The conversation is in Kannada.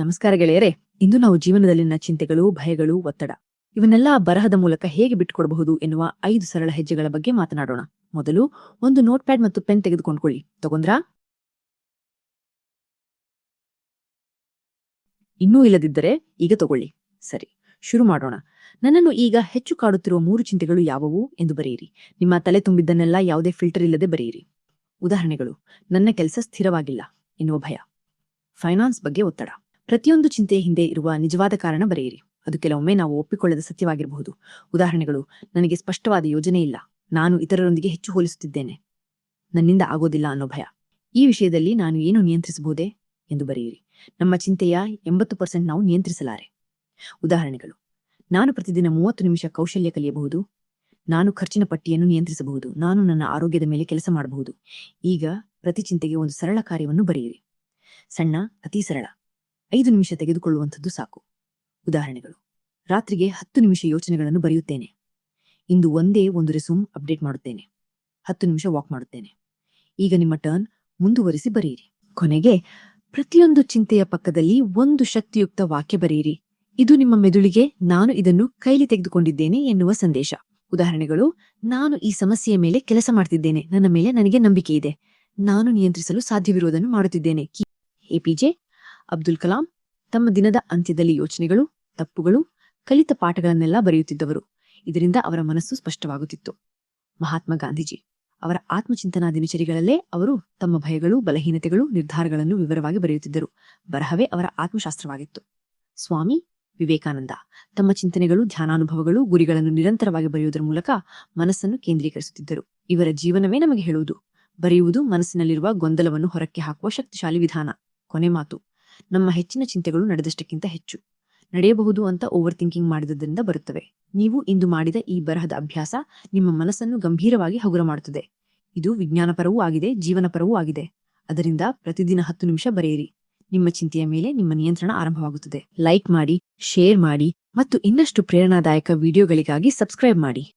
ನಮಸ್ಕಾರ ಗೆಳೆಯರೇ, ಇಂದು ನಾವು ಜೀವನದಲ್ಲಿನ ಚಿಂತೆಗಳು, ಭಯಗಳು, ಒತ್ತಡ, ಇವನ್ನೆಲ್ಲ ಬರಹದ ಮೂಲಕ ಹೇಗೆ ಬಿಟ್ಟುಕೊಡಬಹುದು ಎನ್ನುವ ಐದು ಸರಳ ಹೆಜ್ಜೆಗಳ ಬಗ್ಗೆ ಮಾತನಾಡೋಣ. ಮೊದಲು ಒಂದು ನೋಟ್ ಪ್ಯಾಡ್ ಮತ್ತು ಪೆನ್ ತೆಗೆದುಕೊಂಡ್ಕೊಳ್ಳಿ. ತಗೊಂಡ್ರಾ? ಇನ್ನೂ ಇಲ್ಲದಿದ್ದರೆ ಈಗ ತಗೊಳ್ಳಿ. ಸರಿ, ಶುರು ಮಾಡೋಣ. ನನ್ನನ್ನು ಈಗ ಹೆಚ್ಚು ಕಾಡುತ್ತಿರುವ ಮೂರು ಚಿಂತೆಗಳು ಯಾವುವು ಎಂದು ಬರೆಯಿರಿ. ನಿಮ್ಮ ತಲೆ ತುಂಬಿದ್ದನ್ನೆಲ್ಲ ಯಾವುದೇ ಫಿಲ್ಟರ್ ಇಲ್ಲದೆ ಬರೆಯಿರಿ. ಉದಾಹರಣೆಗಳು, ನನ್ನ ಕೆಲಸ ಸ್ಥಿರವಾಗಿಲ್ಲ ಎನ್ನುವ ಭಯ. ಫೈನಾನ್ಸ್ ಬಗ್ಗೆ ಒತ್ತಡ. ಪ್ರತಿಯೊಂದು ಚಿಂತೆಯ ಹಿಂದೆ ಇರುವ ನಿಜವಾದ ಕಾರಣ ಬರೆಯಿರಿ. ಅದು ಕೆಲವೊಮ್ಮೆ ನಾವು ಒಪ್ಪಿಕೊಳ್ಳದ ಸತ್ಯವಾಗಿರಬಹುದು. ಉದಾಹರಣೆಗಳು, ನನಗೆ ಸ್ಪಷ್ಟವಾದ ಯೋಜನೆ ಇಲ್ಲ. ನಾನು ಇತರರೊಂದಿಗೆ ಹೆಚ್ಚು ಹೋಲಿಸುತ್ತಿದ್ದೇನೆ. ನನ್ನಿಂದ ಆಗೋದಿಲ್ಲ ಅನ್ನೋ ಭಯ. ಈ ವಿಷಯದಲ್ಲಿ ನಾನು ಏನು ನಿಯಂತ್ರಿಸಬಹುದೇ? ಎಂದು ಬರೆಯಿರಿ. ನಮ್ಮ ಚಿಂತೆಯ ಎಂಬತ್ತು ಪರ್ಸೆಂಟ್ ನಾವು ನಿಯಂತ್ರಿಸಲಾರೆ. ಉದಾಹರಣೆಗಳು, ನಾನು ಪ್ರತಿದಿನ ಮೂವತ್ತು ನಿಮಿಷ ಕೌಶಲ್ಯ ಕಲಿಯಬಹುದು. ನಾನು ಖರ್ಚಿನ ಪಟ್ಟಿಯನ್ನು ನಿಯಂತ್ರಿಸಬಹುದು. ನಾನು ನನ್ನ ಆರೋಗ್ಯದ ಮೇಲೆ ಕೆಲಸ ಮಾಡಬಹುದು. ಈಗ ಪ್ರತಿ ಚಿಂತೆಗೆ ಒಂದು ಸರಳ ಕಾರ್ಯವನ್ನು ಬರೆಯಿರಿ. ಸಣ್ಣ, ಅತಿ ಸರಳ. ಐದು ನಿಮಿಷ ತೆಗೆದುಕೊಳ್ಳುವಂಥದ್ದು ಸಾಕು. ಉದಾಹರಣೆಗಳು. ರಾತ್ರಿಗೆ ಹತ್ತು ನಿಮಿಷ ಯೋಚನೆಗಳನ್ನು ಬರೆಯುತ್ತೇನೆ. ಇಂದು ಒಂದೇ ಒಂದು ರೆಸೂಮ್ ಅಪ್ಡೇಟ್ ಮಾಡುತ್ತೇನೆ. ಹತ್ತು ನಿಮಿಷ ವಾಕ್ ಮಾಡುತ್ತೇನೆ. ಈಗ ನಿಮ್ಮ ಟರ್ನ್ ಮುಂದುವರಿಸಿ ಬರೆಯಿರಿ. ಕೊನೆಗೆ, ಪ್ರತಿಯೊಂದು ಚಿಂತೆಯ ಪಕ್ಕದಲ್ಲಿ ಒಂದು ಶಕ್ತಿಯುಕ್ತ ವಾಕ್ಯ ಬರೆಯಿರಿ. ಇದು ನಿಮ್ಮ ಮೆದುಳಿಗೆ ನಾನು ಇದನ್ನು ಕೈಲಿ ತೆಗೆದುಕೊಂಡಿದ್ದೇನೆ ಎನ್ನುವ ಸಂದೇಶ. ಉದಾಹರಣೆಗಳು, ನಾನು ಈ ಸಮಸ್ಯೆಯ ಮೇಲೆ ಕೆಲಸ ಮಾಡ್ತಿದ್ದೇನೆ. ನನ್ನ ಮೇಲೆ ನನಗೆ ನಂಬಿಕೆ ಇದೆ. ನಾನು ನಿಯಂತ್ರಿಸಲು ಸಾಧ್ಯವಿರುವುದನ್ನು ಮಾಡುತ್ತಿದ್ದೇನೆ. ಎಪಿಜೆ ಅಬ್ದುಲ್ ಕಲಾಂ ತಮ್ಮ ದಿನದ ಅಂತ್ಯದಲ್ಲಿ ಯೋಚನೆಗಳು, ತಪ್ಪುಗಳು, ಕಲಿತ ಪಾಠಗಳನ್ನೆಲ್ಲ ಬರೆಯುತ್ತಿದ್ದವರು. ಇದರಿಂದ ಅವರ ಮನಸ್ಸು ಸ್ಪಷ್ಟವಾಗುತ್ತಿತ್ತು. ಮಹಾತ್ಮ ಗಾಂಧೀಜಿ ಅವರ ಆತ್ಮಚಿಂತನಾ ದಿನಚರಿಗಳಲ್ಲೇ ಅವರು ತಮ್ಮ ಭಯಗಳು, ಬಲಹೀನತೆಗಳು, ನಿರ್ಧಾರಗಳನ್ನು ವಿವರವಾಗಿ ಬರೆಯುತ್ತಿದ್ದರು. ಬರಹವೇ ಅವರ ಆತ್ಮಶಾಸ್ತ್ರವಾಗಿತ್ತು. ಸ್ವಾಮಿ ವಿವೇಕಾನಂದ ತಮ್ಮ ಚಿಂತನೆಗಳು, ಧ್ಯಾನಾನುಭವಗಳು, ಗುರಿಗಳನ್ನು ನಿರಂತರವಾಗಿ ಬರೆಯುವುದರ ಮೂಲಕ ಮನಸ್ಸನ್ನು ಕೇಂದ್ರೀಕರಿಸುತ್ತಿದ್ದರು. ಇವರ ಜೀವನವೇ ನಮಗೆ ಹೇಳುವುದು. ಬರೆಯುವುದು ಮನಸ್ಸಿನಲ್ಲಿರುವ ಗೊಂದಲವನ್ನು ಹೊರಕ್ಕೆ ಹಾಕುವ ಶಕ್ತಿಶಾಲಿ ವಿಧಾನ. ಕೊನೆ ಮಾತು. ನಮ್ಮ ಹೆಚ್ಚಿನ ಚಿಂತೆಗಳು ನಡೆದಷ್ಟಕ್ಕಿಂತ ಹೆಚ್ಚು. ನಡೆಯಬಹುದು ಅಂತ ಓವರ್ ಥಿಂಕಿಂಗ್ ಮಾಡಿದ್ದರಿಂದ ಬರುತ್ತವೆ. ನೀವು ಇಂದು ಮಾಡಿದ ಈ ಬರಹದ ಅಭ್ಯಾಸ ನಿಮ್ಮ ಮನಸ್ಸನ್ನು ಗಂಭೀರವಾಗಿ ಹಗುರ ಮಾಡುತ್ತದೆ. ಇದು ವಿಜ್ಞಾನಪರವೂ ಆಗಿದೆ, ಜೀವನಪರವೂ ಆಗಿದೆ. ಅದರಿಂದ ಪ್ರತಿದಿನ ಹತ್ತು ನಿಮಿಷ ಬರೆಯಿರಿ. ನಿಮ್ಮ ಚಿಂತೆಯ ಮೇಲೆ ನಿಮ್ಮ ನಿಯಂತ್ರಣ ಆರಂಭವಾಗುತ್ತದೆ. ಲೈಕ್ ಮಾಡಿ, ಶೇರ್ ಮಾಡಿ ಮತ್ತು ಇನ್ನಷ್ಟು ಪ್ರೇರಣಾದಾಯಕ ವಿಡಿಯೋಗಳಿಗಾಗಿ ಸಬ್ಸ್ಕ್ರೈಬ್ ಮಾಡಿ.